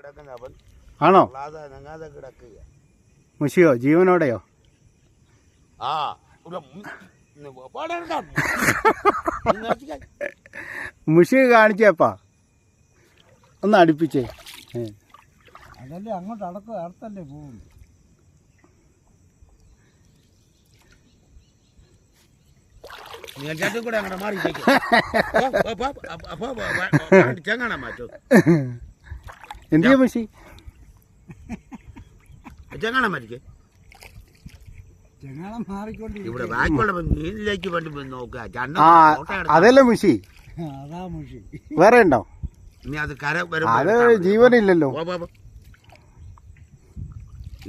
കിടക്കുന്ന അവൻ ആണോ അല്ലാതെ അനങ്ങാതെ കിടക്കുക മുഷിയോ ജീവനോടെയോ ആ. മുഷി കാണിച്ചേപ്പാ ഒന്ന് അടുപ്പിച്ചേ. അതല്ലേ അങ്ങോട്ട് അടക്ക അടുത്തല്ലേ പോകും കൂടെ അങ്ങനെ മാറി അപ്പൊ- ചെങ്ങാണം മാറ്റൂ എന്ത് ചെയ്യാ മുഷി ചെങ്ങാണം മാറ്റിക്കേ ചെങ്ങാളം ഇവിടെ ബാക്കിയുള്ള മീനിലേക്ക് വേണ്ടി പോയി നോക്കുക. ചണ്ട ആ ഫോട്ടോ അതല്ലേ മുഷി? വേറെ ഉണ്ടോ? ഇനി അത് കര അത് ജീവനില്ലല്ലോ.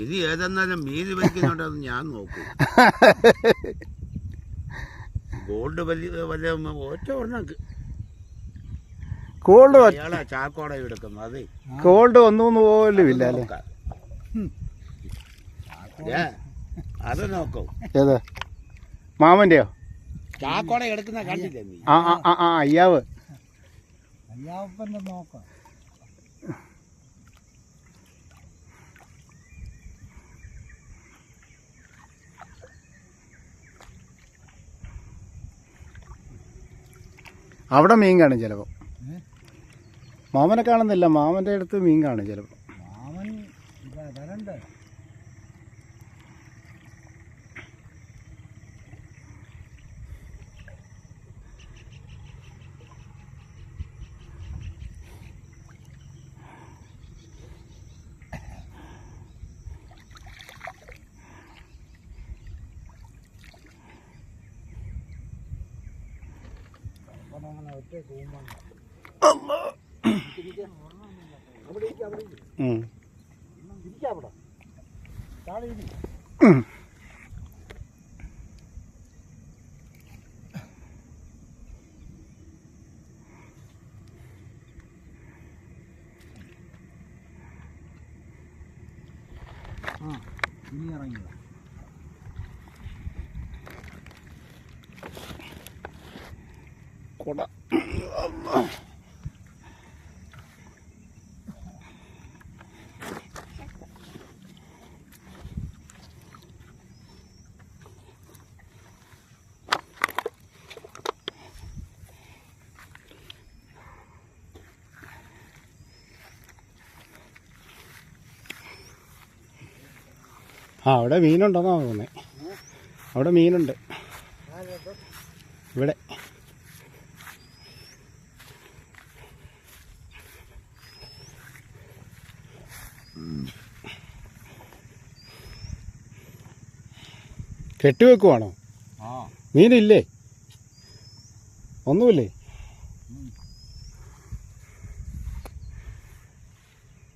ഇത് ഏതെന്നാലും മീൻ വലിക്കുന്നുണ്ടെന്ന് ഞാൻ നോക്കൂ. ഗോൾഡ് വലിയ വല്ല ഒറ്റ ഒരെണ്ണം കോൾഡ് ചാക്കോടെ അതെ. കോൾഡ് വന്നു പോലും ഇല്ല അല്ലേ? നോക്കാം. ഏ, അത് നോക്കൂ. ഏത്? മാമന്റെയോ? ചാക്കോടെ എടുക്കുന്ന കണ്ടില്ലേ ആ ആ ആ ആ അയ്യാവ്. നോക്കാം. അവിടെ മീൻ കാണും ചിലപ്പോൾ ഏ? മാമനെ കാണുന്നില്ല. മാമന്റെ അടുത്ത് മീൻ കാണും ചിലപ്പോൾ മാമൻ വരണ്ടേ. ഒറ്റ കൂമ്പണ്ട അവിടെ ഇരിക്ക്, അവിടെ ഇരിക്ക്. ഉം. ഇരിക്ക അവിടെ താഴെ ഇരി ആ ഇനി ഇറങ്ങില്ല കുട ആ അവിടെ മീനുണ്ടെന്നാ തോന്നുന്നത് അവിടെ മീനുണ്ട്. ഇവിടെ. കെട്ടിവെക്കുവാണോ? മീനില്ലേ? ഒന്നുമില്ലേ?